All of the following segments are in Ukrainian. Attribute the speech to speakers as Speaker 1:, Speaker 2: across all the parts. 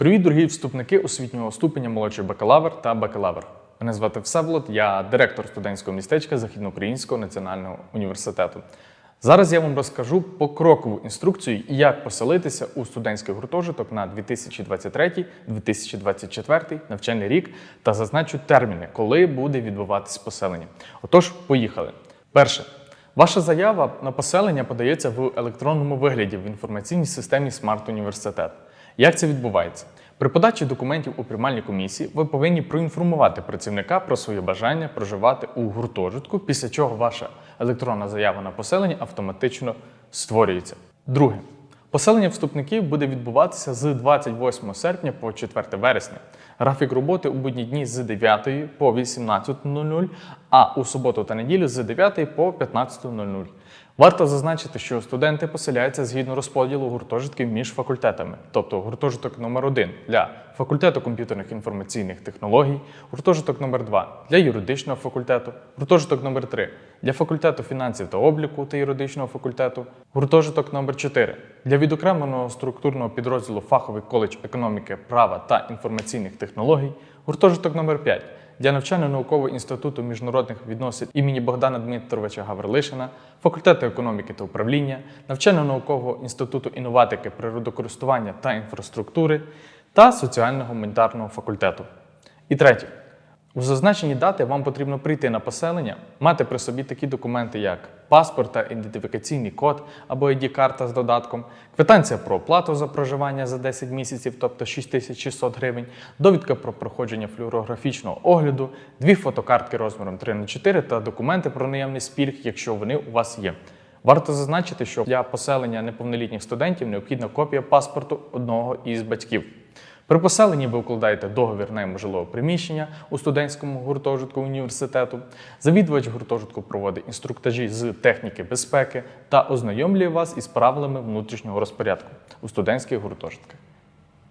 Speaker 1: Привіт, дорогі вступники освітнього ступеня молодший бакалавр та бакалавр. Мене звати Всеволод, я директор студентського містечка Західноукраїнського національного університету. Зараз я вам розкажу покрокову інструкцію, як поселитися у студентський гуртожиток на 2023-2024 навчальний рік та зазначу терміни, коли буде відбуватись поселення. Отож, поїхали. Перше. Ваша заява на поселення подається в електронному вигляді в інформаційній системі Смарт Університет. Як це відбувається? При подачі документів у приймальній комісії ви повинні проінформувати працівника про своє бажання проживати у гуртожитку, після чого ваша електронна заява на поселення автоматично створюється. Друге. Поселення вступників буде відбуватися з 28 серпня по 4 вересня. Графік роботи у будні дні з 9 по 18.00, а у суботу та неділю з 9 по 15.00. Варто зазначити, що студенти поселяються згідно розподілу гуртожитків між факультетами, тобто гуртожиток номер 1 для факультету комп'ютерних інформаційних технологій, гуртожиток номер 2 для юридичного факультету, гуртожиток номер 3 для факультету фінансів та обліку та юридичного факультету, гуртожиток номер 4 для відокремленого структурного підрозділу фаховий коледж економіки, права та інформаційних технологій, гуртожиток номер 5 для навчально-наукового інституту міжнародних відносин імені Богдана Дмитровича Гаврилишина, факультету економіки та управління, навчально-наукового інституту інноватики, природокористування та інфраструктури та соціально-гуманітарного факультету. І третє. У зазначені дати вам потрібно прийти на поселення, мати при собі такі документи, як паспорт та ідентифікаційний код або ID-карта з додатком, квитанція про оплату за проживання за 10 місяців, тобто 6600 гривень, довідка про проходження флюорографічного огляду, дві фотокартки розміром 3х4 та документи про наявність пільг, якщо вони у вас є. Варто зазначити, що для поселення неповнолітніх студентів необхідна копія паспорту одного із батьків. При поселенні ви укладаєте договір найму жилого приміщення у студентському гуртожитку університету. Завідувач гуртожитку проводить інструктажі з техніки безпеки та ознайомлює вас із правилами внутрішнього розпорядку у студентських гуртожитках.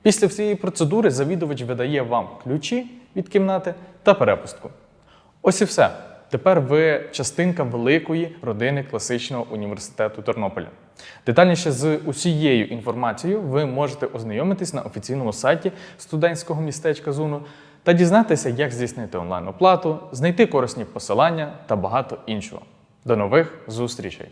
Speaker 1: Після всієї процедури завідувач видає вам ключі від кімнати та перепустку. Ось і все. Тепер ви частинка великої родини класичного університету Тернополя. Детальніше з усією інформацією ви можете ознайомитись на офіційному сайті студентського містечка Зуну та дізнатися, як здійснити онлайн-оплату, знайти корисні посилання та багато іншого. До нових зустрічей!